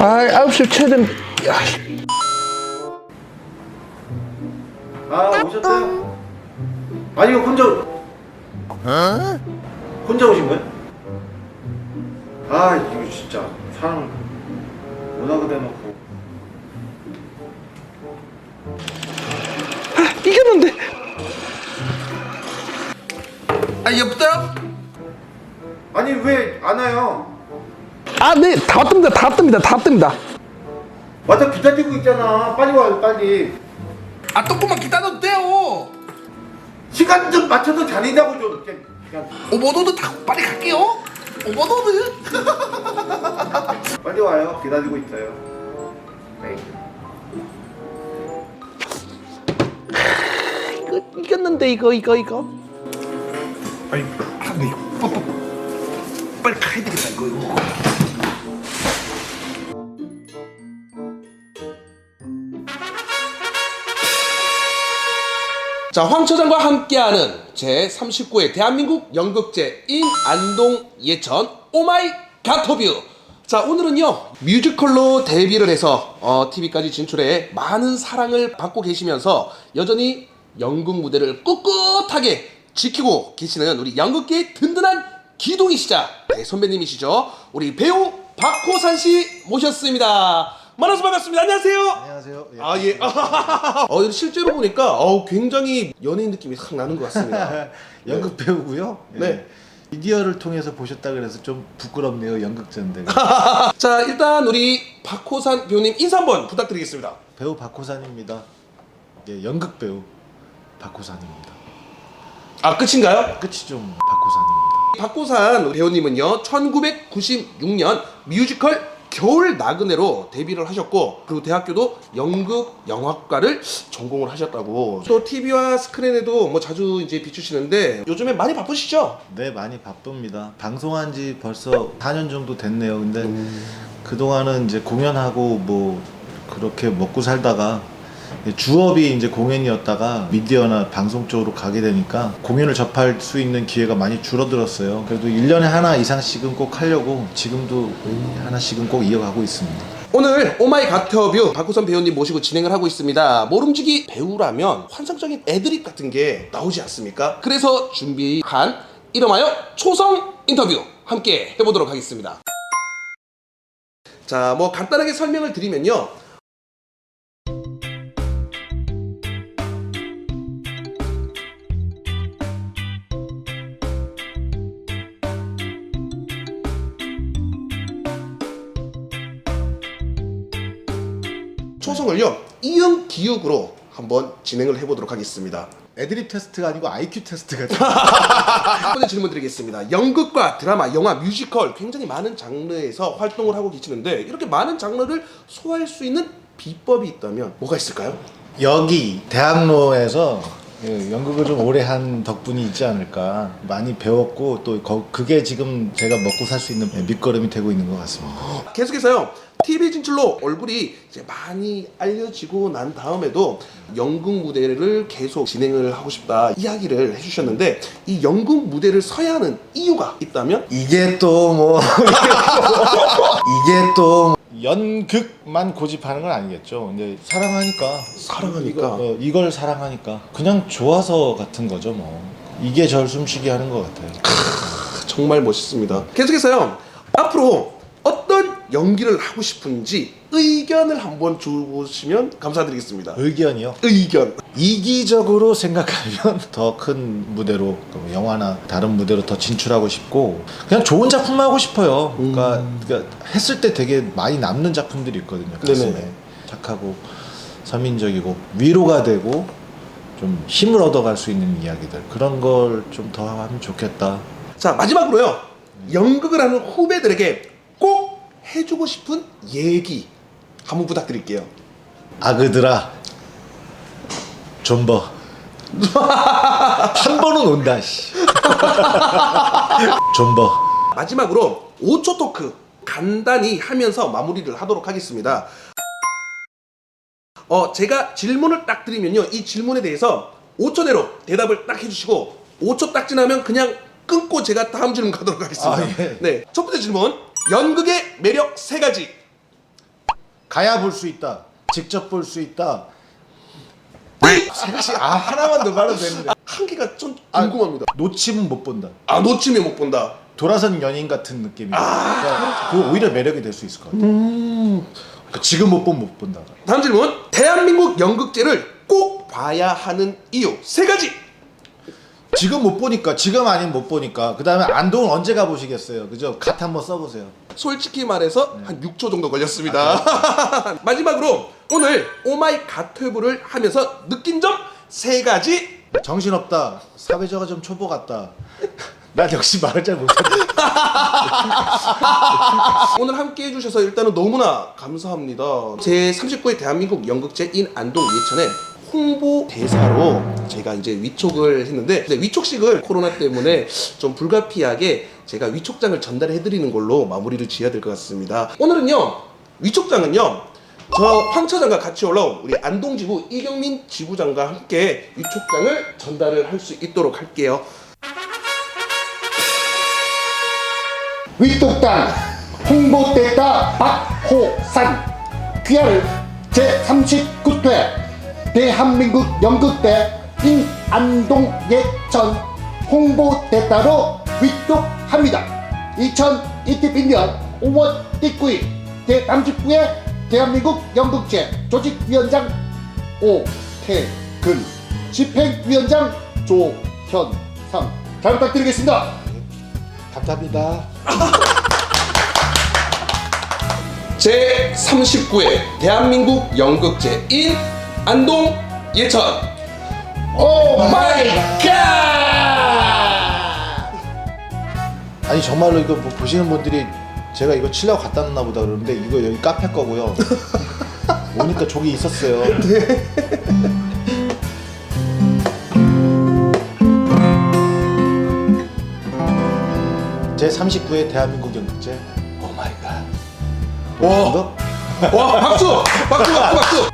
아, 9시 최대. 야, 아 오셨어요? 아니 이거 혼자 혼자 오신 거예요? 아 이거 진짜 사람 오나그 대놓고 이겼는데. 아 여보세요? 아니 왜 안 와요? 아, 네, 다 뜹니다. 다 뜹니다. 다 뜹니다. 와서 기다리고 있잖아 빨리 와요 빨리 아 조금만 기다려도 돼요 시간 좀 맞춰서 자리자고 좀 이렇게 오버로드 타고 빨리 갈게요 오버로드 빨리 와요 기다리고 있어요 네. 이거 이겼는데 이거 이거 이거. 아니 아니 빨리 빨리 가야 되겠다 이거 이거 자, 황 처장과 함께하는 제 39회 대한민국 연극제 인 안동 예천 오마이 가터뷰. 자, 오늘은요 뮤지컬로 데뷔를 해서 어, TV까지 진출해 많은 사랑을 받고 계시면서 여전히 연극 무대를 꿋꿋하게 지키고 계시는 우리 연극계의 든든한 기둥이시자 네, 선배님이시죠. 우리 배우 박호산 씨 모셨습니다. 만나서 반갑습니다. 안녕하세요. 안녕하세요 예. 아 예. 어 실제로 보니까 어 굉장히 연예인 느낌이 확 나는 것 같습니다. 연극 배우고요 네. 예. 미디어를 통해서 보셨다 그래서 좀 부끄럽네요 연극자인데 자 일단 우리 박호산 배우님 인사 한번 부탁드리겠습니다. 배우 박호산입니다 예, 연극 배우 박호산입니다 아 끝인가요? 끝이 좀 박호산입니다 박호산 배우님은요 1996년 뮤지컬 겨울 나그네로 데뷔를 하셨고 그리고 대학교도 연극 영화과를 전공을 하셨다고. 또 TV와 스크린에도 뭐 자주 이제 비추시는데 요즘에 많이 바쁘시죠? 네 많이 바쁩니다. 방송한 지 벌써 4년 정도 됐네요. 근데 그동안은 이제 공연하고 뭐 그렇게 먹고 살다가 주업이 이제 공연이었다가 미디어나 방송 쪽으로 가게 되니까 공연을 접할 수 있는 기회가 많이 줄어들었어요 그래도 1년에 하나 이상씩은 꼭 하려고 지금도 하나씩은 꼭 이어가고 있습니다 오늘 오마이 가터뷰 박호선 배우님 모시고 진행을 하고 있습니다. 모름지기 배우라면 환상적인 애드립 같은 게 나오지 않습니까? 그래서 준비한 이름하여 초성 인터뷰 함께 해보도록 하겠습니다. 자, 뭐 간단하게 설명을 드리면요. 초성을요 이응 기육으로 한번 진행을 해보도록 하겠습니다. 애드립 테스트가 아니고 IQ 테스트가 첫 번째 질문 드리겠습니다. 연극과 드라마, 영화, 뮤지컬 굉장히 많은 장르에서 활동을 하고 계시는데 이렇게 많은 장르를 소화할 수 있는 비법이 있다면 뭐가 있을까요? 여기 대학로에서 예, 연극을 좀 오래 한 덕분이 있지 않을까 많이 배웠고 또 거- 그게 지금 제가 먹고 살 수 있는 밑거름이 되고 있는 것 같습니다. 계속해서요. TV 진출로 얼굴이 이제 많이 알려지고 난 다음에도 연극 무대를 계속 진행을 하고 싶다 이야기를 해주셨는데 이 연극 무대를 서야 하는 이유가 있다면 이게 또 뭐 이게 또 연극만 고집하는 건 아니겠죠. 근데 사랑하니까 사랑하니까. 이거, 어, 이걸 사랑하니까 그냥 좋아서 같은 거죠 뭐. 이게 절 숨쉬게 하는 것 같아요. 정말 멋있습니다. 계속해서요. 앞으로 어떤 연기를 하고 싶은지 의견을 한번 주시면 감사드리겠습니다. 의견이요. 의견. 이기적으로 생각하면 더 큰 무대로 또 영화나 다른 무대로 더 진출하고 싶고 그냥 좋은 작품 하고 싶어요. 그러니까, 그러니까 했을 때 되게 많이 남는 작품들이 있거든요. 가슴에 네네. 착하고 서민적이고 위로가 되고 좀 힘을 얻어갈 수 있는 이야기들 그런 걸 좀 더 하면 좋겠다. 자 마지막으로요. 연극을 하는 후배들에게 꼭 해주고 싶은 얘기 한번 부탁드릴게요. 아그들아 존버 한 번은 온다 씨 존버 마지막으로 5초 토크 간단히 하면서 마무리를 하도록 하겠습니다. 어, 제가 질문을 딱 드리면요. 이 질문에 대해서 5초 내로 대답을 딱 해주시고 5초 딱 지나면 그냥 끊고 제가 다음 질문 가도록 하겠습니다. 아, 예. 네. 첫 번째 질문. 연극의 매력 세 가지. 가야 볼 수 있다. 직접 볼 수 있다. 세 가지 아 하나만 더 말하면 되는데. 한 개가 좀 아, 궁금합니다. 놓치면 못 본다. 아 놓치면 못 본다. 돌아선 연인 같은 느낌이야. 그러니까 그거 오히려 매력이 될 수 있을 것 같아. 그러니까 지금 못 보면 못 본다. 다음 질문. 대한민국 연극제를 꼭 봐야 하는 이유 세 가지. 지금 못 보니까 지금 아니면 못 보니까 그 다음에 안동은 언제 가 보시겠어요? 그죠? 갓 한번 써보세요. 솔직히 말해서 한 6초 정도 걸렸습니다. 마지막으로 오늘 오마이 갓튜브를 하면서 느낀 점 세 가지. 정신없다. 사회자가 좀 초보 같다. 난 역시 말을 잘 못한다. 오늘 함께 해주셔서 일단은 너무나 감사합니다. 제 39회 대한민국 연극제인 안동 예천에 홍보 대사로 제가 이제 위촉을 했는데 근데 위촉식을 코로나 때문에 좀 불가피하게 제가 위촉장을 전달해 드리는 걸로 마무리를 지어야 될 것 같습니다. 오늘은요 위촉장은요 저 황처장과 같이 올라온 우리 안동지부 이경민 지부장과 함께 위촉장을 전달을 할 수 있도록 할게요. 위독당 홍보대사 박호산 귀하를 제39회 대한민국 연극대 인안동 예천 홍보대사로 위촉합니다. 2021년 5월 19일 제39회 대한민국 연극제 조직위원장 오태근 집행위원장 조현상 잘 부탁드리겠습니다. 감사합니다. 제 39회 대한민국 연극제 인 안동 예천 오 마이 아니 정말로 이거 뭐 보시는 분들이 제가 이거 치려고 갖다 놨나 보다 그러는데 이거 여기 카페 거고요. 오니까 저기 있었어요. 제 39회 대한민국 연극제. 오 마이 갓. 와. 와 박수 박수 박수 박수